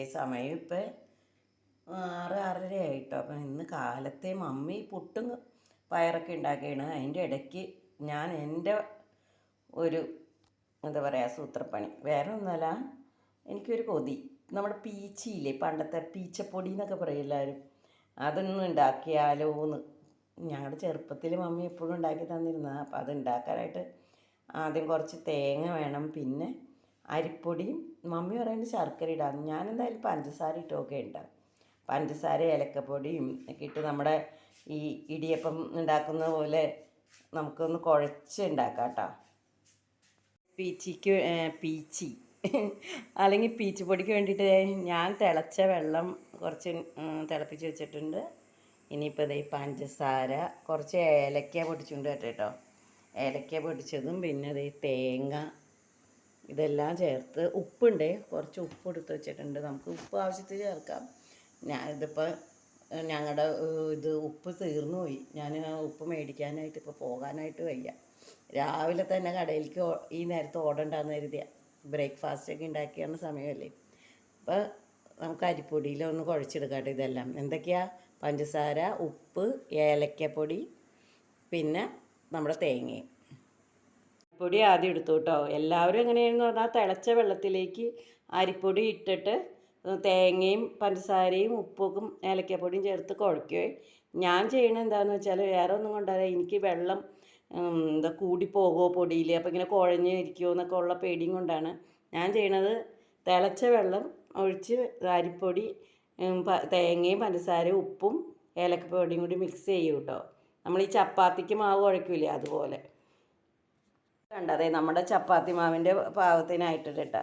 ദേ സമയം ഇപ്പം ആറ് ആറര ആയിട്ടോ. അപ്പം ഇന്ന് കാലത്തെ മമ്മി പുട്ടും പയറൊക്കെ ഉണ്ടാക്കിയാണ്. അതിന്റെ ഇടയ്ക്ക് ഞാൻ എന്റെ ഒരു എന്താ പറയുക സൂത്രപ്പണി. വേറെ ഒന്നല്ല എനിക്കൊരു കൊതി. നമ്മുടെ പീച്ചിയില്ലേ പണ്ടത്തെ പീച്ചപ്പൊടി എന്നൊക്കെ പറയും എല്ലാവരും. അതൊന്നും ഉണ്ടാക്കിയാലോ എന്ന്. ഞങ്ങളുടെ ചെറുപ്പത്തിൽ മമ്മി എപ്പോഴും ഉണ്ടാക്കി തന്നിരുന്നതാണ് അപ്പം അത് ഉണ്ടാക്കാനായിട്ട് ആദ്യം കുറച്ച് തേങ്ങ വേണം. പിന്നെ അരിപ്പൊടിയും മമ്മി പറയുന്നത് ശർക്കര ഇടാം. ഞാൻ എന്തായാലും പഞ്ചസാര ഇട്ടൊക്കെ ഉണ്ടാകും പഞ്ചസാര ഏലക്കപ്പൊടിയും ഒക്കെ ഇട്ട് നമ്മുടെ ഈ ഇടിയപ്പം ഉണ്ടാക്കുന്ന പോലെ നമുക്കൊന്ന് കുഴച്ച് ഉണ്ടാക്കാം കേട്ടോ. പീച്ചിക്ക് പീച്ചി. അല്ലെങ്കിൽ പീച്ച് പൊടിക്ക് വേണ്ടിയിട്ട് ഞാൻ തിളച്ച വെള്ളം കുറച്ച് തിളപ്പിച്ച് വെച്ചിട്ടുണ്ട്. ഇനിയിപ്പോൾ ഇതേ പഞ്ചസാര കുറച്ച് ഏലക്ക പൊടിച്ചുകൊണ്ട് കേട്ടോ. ഏലക്ക പൊടിച്ചതും പിന്നെ ഇതേ തേങ്ങ ഇതെല്ലാം ചേർത്ത് ഉപ്പുണ്ട്. കുറച്ച് ഉപ്പ് എടുത്ത് വെച്ചിട്ടുണ്ട്. നമുക്ക് ഉപ്പ് ആവശ്യത്തിൽ ചേർക്കാം. ഞാൻ ഇതിപ്പോൾ ഞങ്ങളുടെ ഇത് ഉപ്പ് തീർന്നു പോയി. ഞാൻ ഉപ്പ് മേടിക്കാനായിട്ട് ഇപ്പോൾ പോകാനായിട്ട് വയ്യ. രാവിലെ തന്നെ കടയിലേക്ക് ഈ നേരത്തെ ഓടണ്ടെന്ന് കരുതിയ. ബ്രേക്ക്ഫാസ്റ്റ് ഒക്കെ ഉണ്ടാക്കിയാണ് സമയമല്ലേ. അപ്പോൾ നമുക്ക് അരിപ്പൊടിയിലൊന്ന് കുഴച്ചെടുക്കട്ടെ ഇതെല്ലാം. എന്തൊക്കെയാ? പഞ്ചസാര ഉപ്പ് ഏലക്കപ്പൊടി പിന്നെ നമ്മുടെ തേങ്ങയും. അരിപ്പൊടി ആദ്യം എടുത്തു കേട്ടോ. എല്ലാവരും എങ്ങനെയാണെന്ന് പറഞ്ഞാൽ തിളച്ച വെള്ളത്തിലേക്ക് അരിപ്പൊടി ഇട്ടിട്ട് തേങ്ങയും പഞ്ചസാരയും ഉപ്പും ഏലക്കപ്പൊടിയും ചേർത്ത് കുഴയ്ക്കുകയും ഞാൻ ചെയ്യണത് എന്താണെന്ന് വെച്ചാൽ വേറെ ഒന്നും കൊണ്ടല്ല എനിക്ക് വെള്ളം എന്താ കൂടിപ്പോകുമോ പൊടിയിൽ? അപ്പോൾ ഇങ്ങനെ കുഴഞ്ഞ് ഇരിക്കുമോ എന്നൊക്കെ ഉള്ള പേടിയും കൊണ്ടാണ് ഞാൻ ചെയ്യണത് തിളച്ച വെള്ളം ഒഴിച്ച് അരിപ്പൊടി തേങ്ങയും പഞ്ചസാരയും ഉപ്പും ഏലക്കപ്പൊടിയും കൂടി മിക്സ് ചെയ്യും കേട്ടോ. നമ്മൾ ഈ ചപ്പാത്തിക്ക് മാവ് കുഴക്കില്ലേ അതുപോലെ. കണ്ടതേ നമ്മുടെ ചപ്പാത്തി മാവിന്റെ പാകത്തിനായിട്ട് കേട്ടോ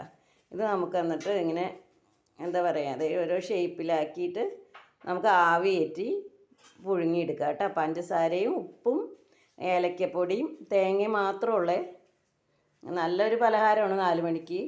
ഇത് നമുക്ക് എന്നിട്ട് ഇങ്ങനെ എന്താ പറയുക അത് ഓരോ ഷേപ്പിലാക്കിയിട്ട് നമുക്ക് ആവി പുഴുങ്ങിയെടുക്കുക പുഴുങ്ങിയെടുക്കാം കേട്ടോ. പഞ്ചസാരയും ഉപ്പും ഏലക്കപ്പൊടിയും തേങ്ങയും മാത്രമുള്ളേ നല്ലൊരു പലഹാരമാണ് നാല് മണിക്ക്.